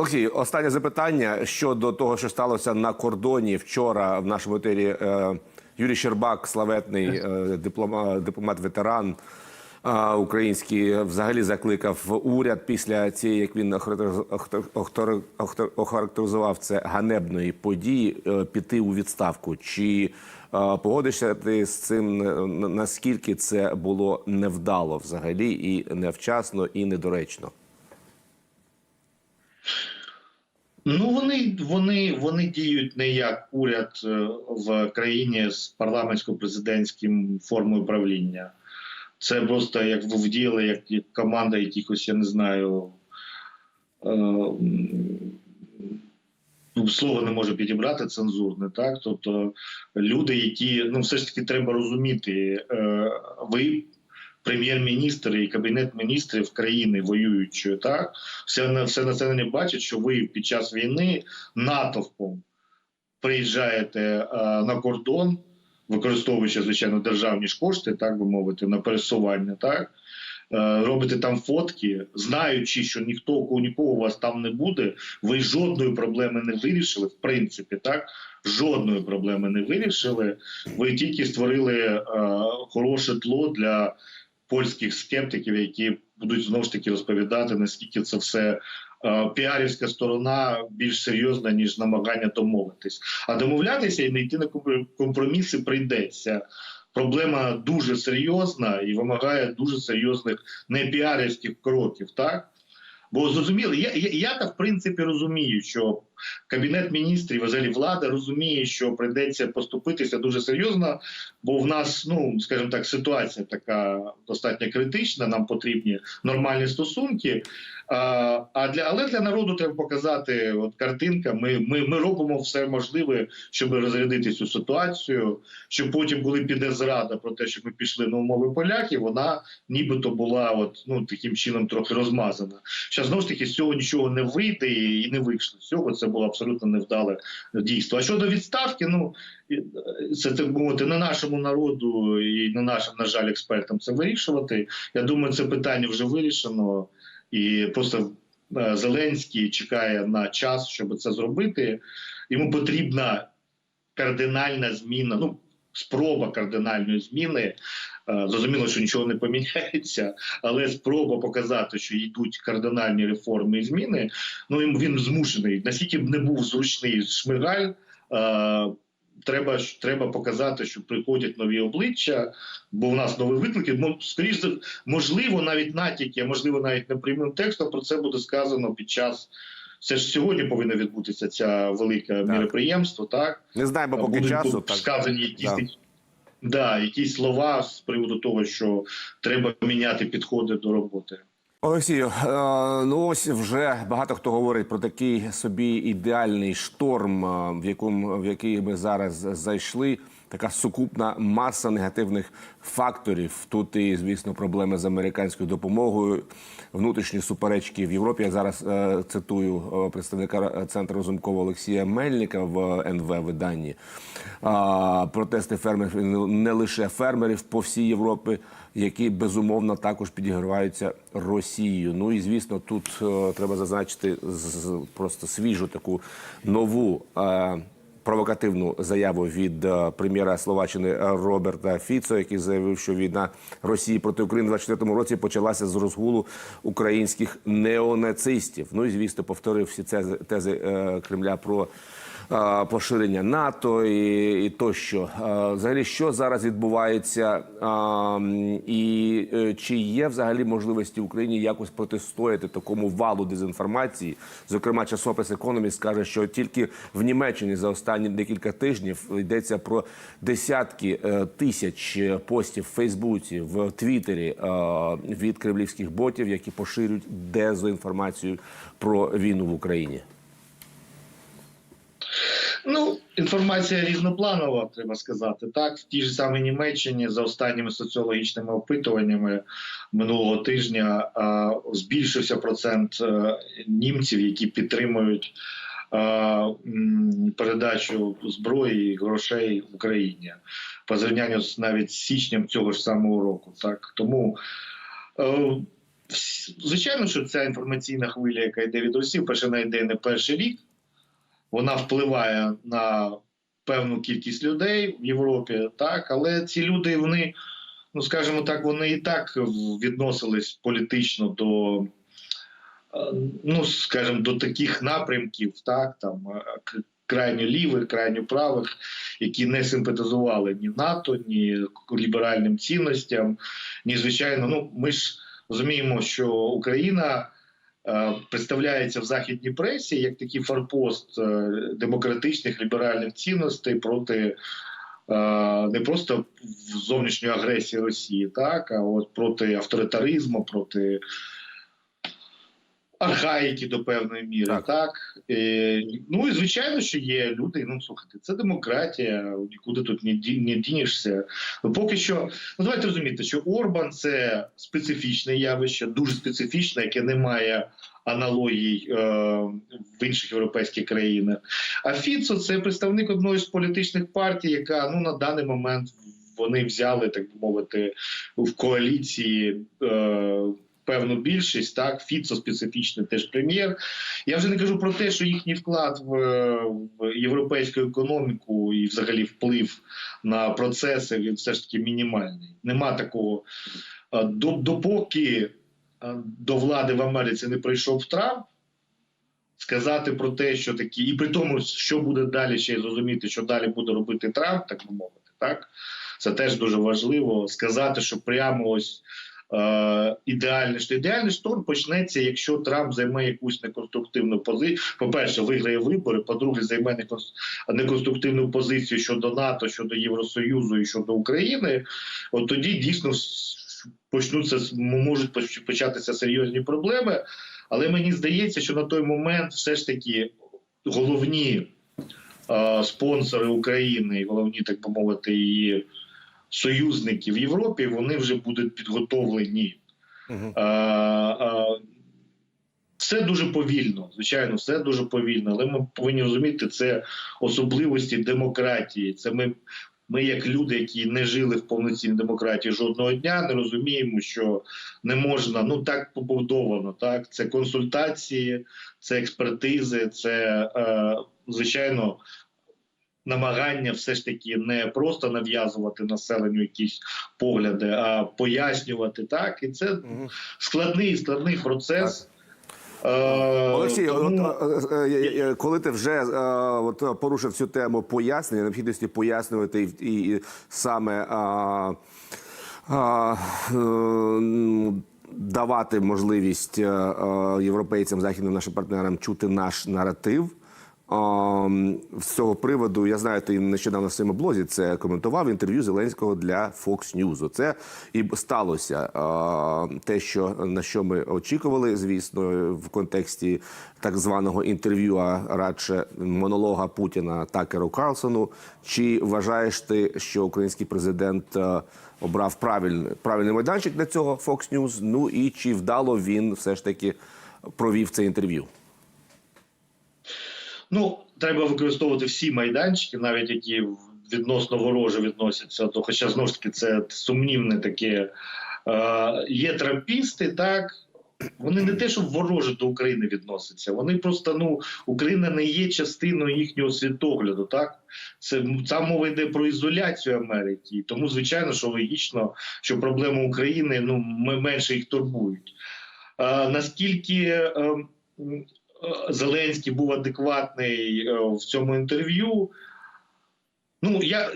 Олексій, останнє запитання щодо того, що сталося на кордоні вчора в нашому етері. Е, Юрій Щербак, славетний е, диплома- дипломат-ветеран е, український, взагалі закликав уряд після цієї, як він охарактеризував це ганебної події, піти у відставку. Чи погодишся ти з цим? Наскільки це було невдало взагалі, і невчасно, і недоречно? Ну вони вони вони діють не як уряд е, в країні з парламентсько-президентським формою правління. Це просто як вдіяли, як, команда якихось, я не знаю. Е, Слово не можу підібрати цензурне, так тобто люди, які ну все ж таки треба розуміти, е, ви прем'єр-міністр і кабінет міністрів країни воюючої, так все на все населення бачить, що ви під час війни натовпом приїжджаєте е, на кордон, використовуючи звичайно державні ж кошти, так би мовити, на пересування, так. Е, Робите там фотки, знаючи, що ніхто у нікого у вас там не буде, ви жодної проблеми не вирішили, в принципі, так жодної проблеми не вирішили. Ви тільки створили е, хороше тло для польських скептиків, які будуть знову ж таки розповідати, наскільки це все е, піарівська сторона більш серйозна, ніж намагання домовитись. А домовлятися і не йти на компроміси прийдеться. Проблема дуже серйозна і вимагає дуже серйозних не піарівських кроків, так? Бо зрозуміло, я, я, я так в принципі розумію, що кабінет міністрів, взагалі влада розуміє, що прийдеться поступитися дуже серйозно, бо в нас, ну скажімо так, ситуація така достатньо критична. Нам потрібні нормальні стосунки. А, для але для народу треба показати от картинка. Ми, ми, ми робимо все можливе, щоб розрядити цю ситуацію. Щоб потім, коли піде зрада про те, що ми пішли на умови поляків, вона нібито була от ну таким чином трохи розмазана. Зараз знову ж таки з цього нічого не вийде і не вийшло. З цього це було абсолютно невдале дійство. А щодо відставки, ну е, це так мовити, не нашому народу і не нашим, на жаль, експертам це вирішувати. Я думаю, це питання вже вирішено, і просто е, Зеленський чекає на час, щоб це зробити. Йому потрібна кардинальна зміна. Ну спроба кардинальної зміни. Е, Зрозуміло, що нічого не поміняється, але спроба показати, що йдуть кардинальні реформи і зміни. Ну він змушений. Наскільки б не був зручний шмигаль, е, треба треба показати, що приходять нові обличчя, бо в нас нові виклики. Скоріше, можливо, навіть натяки, а можливо, навіть не прямим текстом про це буде сказано під час. Це ж сьогодні повинно відбутися ця велика міроприємство, так Не знаємо поки будуть часу. Так. сказані якісь Да. да, якісь слова з приводу того, що треба міняти підходи до роботи. Олексію, е, ну ось вже багато хто говорить про такий собі ідеальний шторм, е, в якому в який ми зараз зайшли. Така сукупна маса негативних факторів. Тут і, звісно, проблеми з американською допомогою, внутрішні суперечки в Європі. Я зараз е, цитую е, представника центру Розумкова Олексія Мельника в НВ виданні. А, протести фермерів не- лише фермерів по всій Європі, які безумовно також підіграваються Росією. Ну і звісно, тут е, треба зазначити з- з- просто свіжу таку нову. Е, Провокативну заяву від е, прем'єра Словаччини Роберта Фіцо, який заявив, що війна Росії проти України в 24 році почалася з розгулу українських неонацистів. Ну і звісно, повторив всі тези, е, Кремля про е, поширення НАТО і, і тощо. Е, Взагалі, що зараз відбувається, е, і е, чи є взагалі можливості Україні якось протистояти такому валу дезінформації? Зокрема, часопис Економіст каже, що тільки в Німеччині за останні декілька тижнів йдеться про десятки е, тисяч е, постів в Фейсбуці, в Твіттері е, від кремлівських ботів, які поширюють дезінформацію про війну в Україні. Ну, інформація різнопланова, треба сказати. Так, в тій ж самій Німеччині за останніми соціологічними опитуваннями минулого тижня а, збільшився процент е, німців, які підтримують а, передачу зброї і грошей в Україні по зрівнянню з навіть січням цього ж самого року. Так тому. е, звичайно, що ця інформаційна хвиля, яка йде від Росії, перше вона йде не перший рік, вона впливає на певну кількість людей в Європі, так, але ці люди, вони, ну скажімо так, вони і так відносились політично до. е, Ну, скажімо, до таких напрямків, так там е, крайньо лівих, крайньо правих, які не симпатизували ні НАТО, ні ліберальним цінностям, ні звичайно. Ну ми ж розуміємо, що Україна представляється в західній пресі як такий форпост е, демократичних ліберальних цінностей проти. е, Не просто зовнішньої агресії Росії, так а от проти авторитаризму, проти архаїки до певної міри, Так. так, Е, ну і звичайно, що є люди. Ну слухайте, це демократія, нікуди тут не, не дінешся. Ну поки що, ну давайте розуміти, що Орбан це специфічне явище, дуже специфічне, яке не має аналогій е, в інших європейських країнах. А Фіцо це представник одної з політичних партій, яка ну на даний момент вони взяли, так би мовити, в коаліції. Е, Певну більшість, так, Фіцо специфічний теж прем'єр. Я вже не кажу про те, що їхній вклад в, в європейську економіку і взагалі вплив на процеси він все ж таки мінімальний. Нема такого. До, допоки до влади в Америці не прийшов Трамп, сказати про те, що такі, і при тому, що буде далі, ще й зрозуміти, що далі буде робити Трамп, так би мовити, так це теж дуже важливо. Сказати, що прямо ось. Е, ідеальний що ідеальний шторм почнеться, якщо Трамп займе якусь неконструктивну позицію. По-перше, виграє вибори. По-друге, займе неконс- неконструктивну позицію щодо НАТО, щодо Євросоюзу і щодо України. От тоді дійсно почнуться можуть початися серйозні проблеми. Але мені здається, що на той момент все ж таки головні е, спонсори України, головні, так би мовити, її союзники в Європі, вони вже будуть підготовлені. Мгм. А, а, все дуже повільно, звичайно, все дуже повільно, але ми повинні розуміти, це особливості демократії. Це ми, ми, як люди, які не жили в повноцінній демократії жодного дня, не розуміємо, що не можна, ну так побудовано. Так, це консультації, це експертизи, це е, звичайно. Намагання все ж таки не просто нав'язувати населенню якісь погляди, а пояснювати так. І це складний складний процес. Е, Олексій, тому- от, е, е, коли ти вже от, порушив цю тему пояснення, необхідності пояснювати і, і, і саме а, а, давати можливість європейцям, західним нашим партнерам чути наш наратив. З цього приводу я знаю, ти нещодавно в своєму блозі це коментував інтерв'ю Зеленського для Fox News. Це і сталося те, що на що ми очікували, звісно, в контексті так званого інтерв'ю, а радше монолога Путіна Такеру Карлсону. Чи вважаєш ти, що український президент е, обрав правильний правильний майданчик для цього Fox News? Ну і чи вдало він все ж таки провів це інтерв'ю? Ну, треба використовувати всі майданчики, навіть які відносно вороже відносяться. То, хоча знову ж таки це сумнівне таке. Е, є трампісти, так. Вони не те, що вороже до України відносяться. Вони просто ну Україна не є частиною їхнього світогляду. Так це ця мова йде про ізоляцію Америки. Тому, звичайно, що логічно, що проблеми України ну менше їх турбують. А, наскільки е, е, Зеленський був адекватний е, в цьому інтерв'ю. Ну, я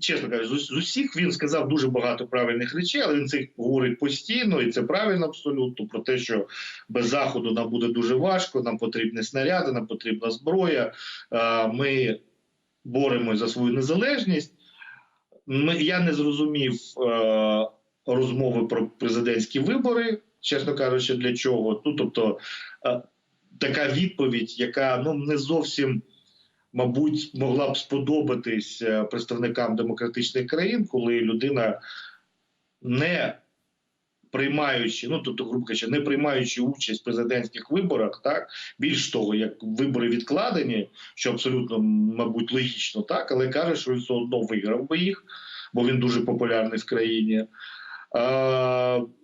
чесно кажу, з, усіх він сказав дуже багато правильних речей, але він це говорить постійно, і це правильно абсолютно про те, що без заходу нам буде дуже важко, нам потрібні снаряди, нам потрібна зброя. Е, Ми боремось за свою незалежність. Я не зрозумів е, розмови про президентські вибори, чесно кажучи, для чого. Ну, тобто, е, така відповідь, яка ну не зовсім, мабуть, могла б сподобатись е, представникам демократичних країн, коли людина не приймаючи, ну тобто, грубо кажучи, не приймаючи участь в президентських виборах, так більш того, як вибори відкладені, що абсолютно, мабуть, логічно, так, але каже, що він все одно виграв би їх, бо він дуже популярний в країні.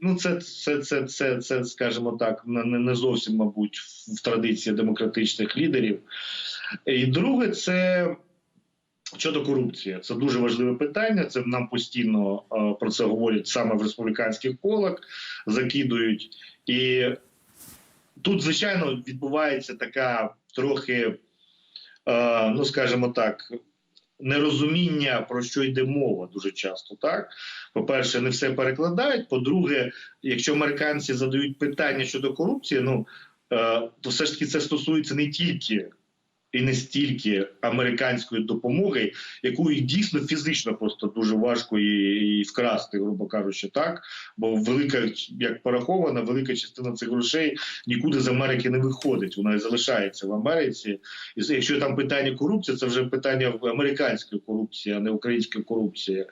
Ну, це, це, це, це, це, скажімо так, не, зовсім, мабуть, в традиції демократичних лідерів. І друге, це щодо корупції. Це дуже важливе питання. Це нам постійно про це говорять саме в республіканських колах, закидують. І тут, звичайно, відбувається така трохи, ну скажімо так, нерозуміння про що йде мова дуже часто. Так, по-перше, не все перекладають. По-друге, якщо американці задають питання щодо корупції, ну е, то все ж таки це стосується не тільки. І не стільки американської допомоги, яку їх дійсно фізично просто дуже важко і, і вкрасти, грубо кажучи, так бо велика, як порахована, велика частина цих грошей нікуди з Америки не виходить. Вона залишається в Америці. І якщо там питання корупції, це вже питання американської корупції, а не української корупції.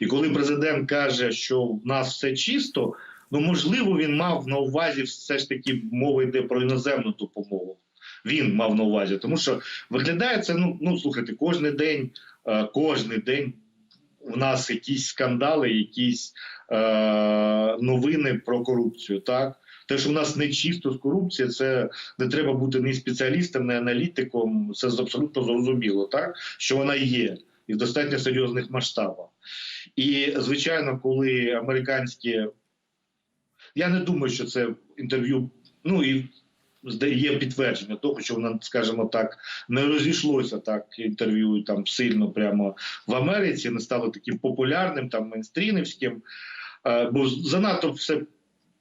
І коли президент каже, що в нас все чисто, ну можливо, він мав на увазі все ж таки мова йде про іноземну допомогу. Він мав на увазі, тому що виглядає це. Ну ну слухайте, кожен день, е, кожен день у нас якісь скандали, якісь е, новини про корупцію. Так те, що в нас не чисто з корупцією, це не треба бути ні спеціалістом, ні аналітиком. Це абсолютно зрозуміло, так що вона є і в достатньо серйозних масштабах. І звичайно, коли американські я не думаю, що це інтерв'ю. Ну і є підтвердження того, що воно, скажімо так, не розійшлося так інтерв'ю там сильно прямо в Америці, не стало таким популярним, там мейнстрімівським. Е, Бо занадто все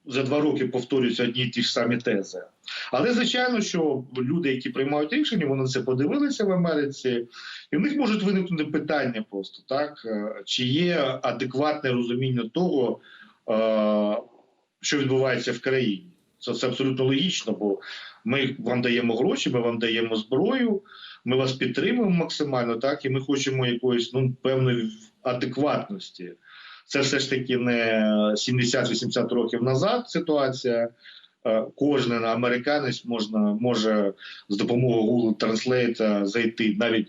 за два роки повторюються одні й ті ж самі тези. Але звичайно, що люди, які приймають рішення, вони це подивилися в Америці, і в них можуть виникнути питання просто так: е, чи є адекватне розуміння того, е, що відбувається в країні. Це, це абсолютно логічно, бо ми вам даємо гроші, ми вам даємо зброю, ми вас підтримуємо максимально, так і ми хочемо якоїсь ну певної адекватності. Це все ж таки не 70-80 років назад ситуація. Е, Кожен американець можна може з допомогою Google Translate зайти навіть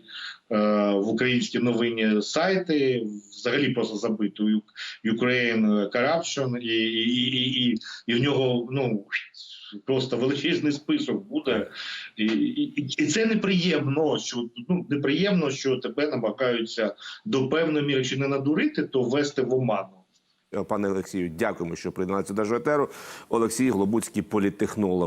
в українські новинні сайти, взагалі просто забити у Ukraine Corruption, і, і, і, і, і в нього ну просто величезний список буде, і, і, і це неприємно. Що ну неприємно, що тебе намагаються до певної міри, якщо не надурити, то ввести в оману. Пане Олексію, дякуємо, що приєдналися до етеру. Олексій Глобуцький політтехнолог.